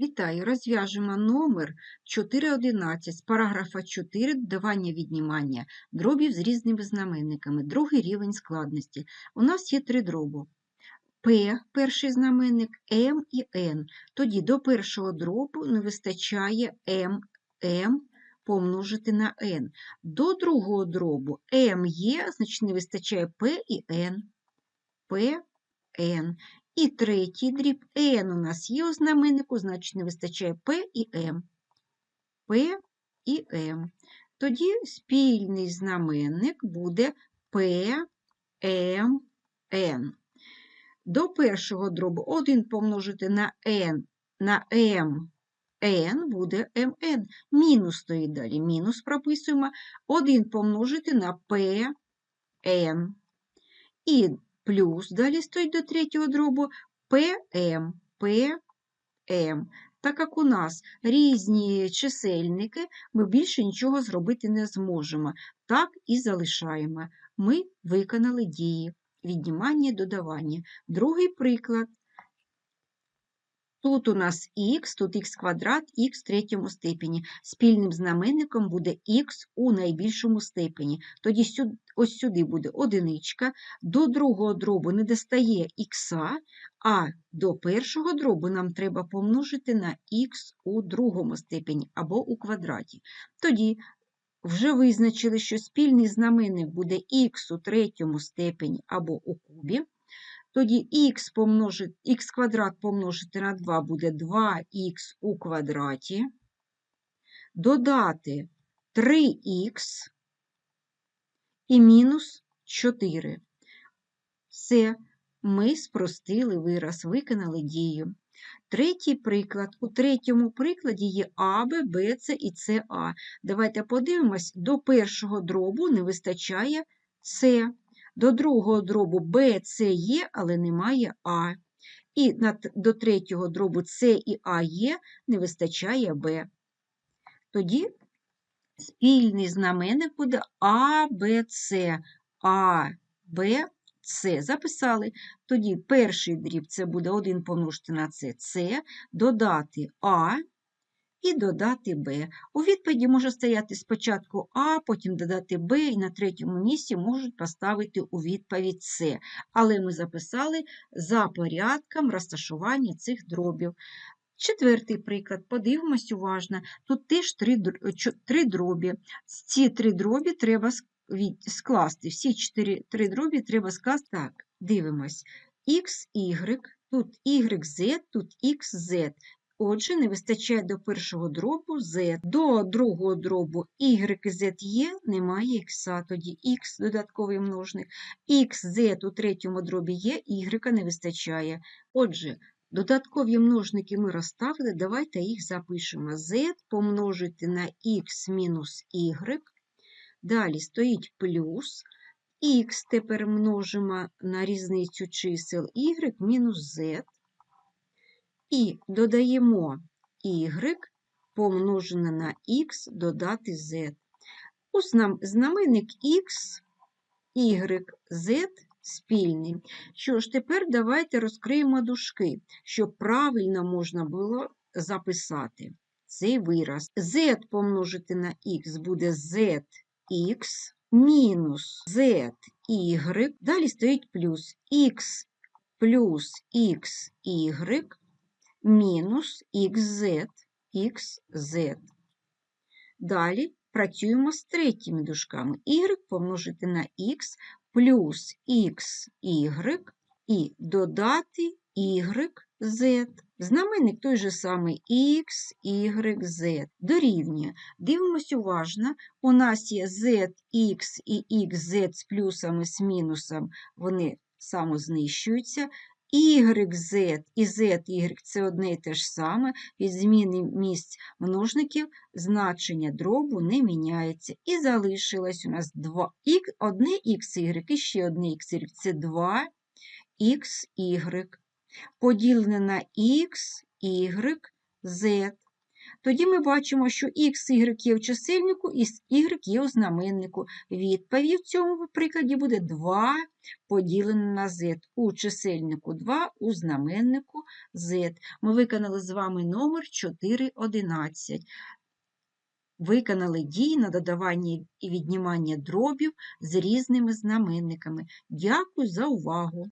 Вітаю! Розв'яжемо номер 411 з параграфа 4 додавання віднімання дробів з різними знаменниками. Другий рівень складності. У нас є три дробу. P – перший знаменник, M і N. Тоді до першого дробу не вистачає M, M помножити на N. До другого дробу M є, значить не вистачає P і N. P, N. І третій дріб n у нас є у знаменнику, значить не вистачає P і M. P і M. Тоді спільний знаменник буде P, M, N. До першого дробу 1 помножити на n на m, n буде mn. Мінус стоїть далі. Мінус прописуємо. 1 помножити на p, n. І плюс далі стоїть до третього дробу ПМ, ПМ. Так як у нас різні чисельники, ми більше нічого зробити не зможемо. Так і залишаємо. Ми виконали дії віднімання додавання. Другий приклад. Тут у нас х, тут х квадрат, х в третьому степені. Спільним знаменником буде х у найбільшому степені. Тоді сюди, ось сюди буде одиничка, до другого дробу не достає х, а до першого дробу нам треба помножити на х у другому степені або у квадраті. Тоді вже визначили, що спільний знаменник буде х у третьому степені або у кубі. Тоді х помножити, х квадрат помножити на 2 буде 2х у квадраті. Додати 3х і мінус 4. Все, ми спростили вираз, виконали дію. Третій приклад. У третьому прикладі є А, Б, Б, С і СА. Давайте подивимось, до першого дробу не вистачає С. До другого дробу Б, С є, але немає А. І до третього дробу С і А є, не вистачає Б. Тоді спільний знаменник буде А, Б, С. А, Б, С. Записали. Тоді перший дріб це буде 1 помножити на С, С, додати А і додати Б. У відповіді може стояти спочатку А, потім додати Б, і на третьому місці можуть поставити у відповідь С. Але ми записали за порядком розташування цих дробів. Четвертий приклад, подивимось уважно. Тут теж три, дробі. Ці три дробі треба скласти. Всі чотири три дробі треба скласти. Так, дивимось. Х, Y, тут YZ, тут XZ. Отже, не вистачає до першого дробу z. До другого дробу y z є, немає х, тоді х додатковий множник. xz у третьому дробі є, y не вистачає. Отже, додаткові множники ми розставили, давайте їх запишемо. z помножити на x мінус y. Далі стоїть плюс. Х тепер множимо на різницю чисел y мінус z. І додаємо y помножене на х додати z. У знаменник х, y, z спільний. Що ж, тепер давайте розкриємо дужки, щоб правильно можна було записати цей вираз. z помножити на х буде zx мінус zy. Далі стоїть плюс х плюс xy мінус xz, xz. Далі працюємо з третіми дужками. y помножити на x плюс xy і додати yz. Знаменник той же самий x, y, z. Дорівнює. Дивимось уважно. У нас є z, x і xz з плюсами, з мінусом, вони самознищуються. YZ і ZY це одне і те ж саме, від зміни місць множників значення дробу не міняється. І залишилось у нас 2, одне Y і ще одне Y це 2XY. Поділене на X, Y, Z. Тоді ми бачимо, що х, y є в чисельнику і y є у знаменнику. Відповідь в цьому прикладі буде 2 поділене на z. У чисельнику 2, у знаменнику z. Ми виконали з вами номер 411. Виконали дії на додавання і віднімання дробів з різними знаменниками. Дякую за увагу!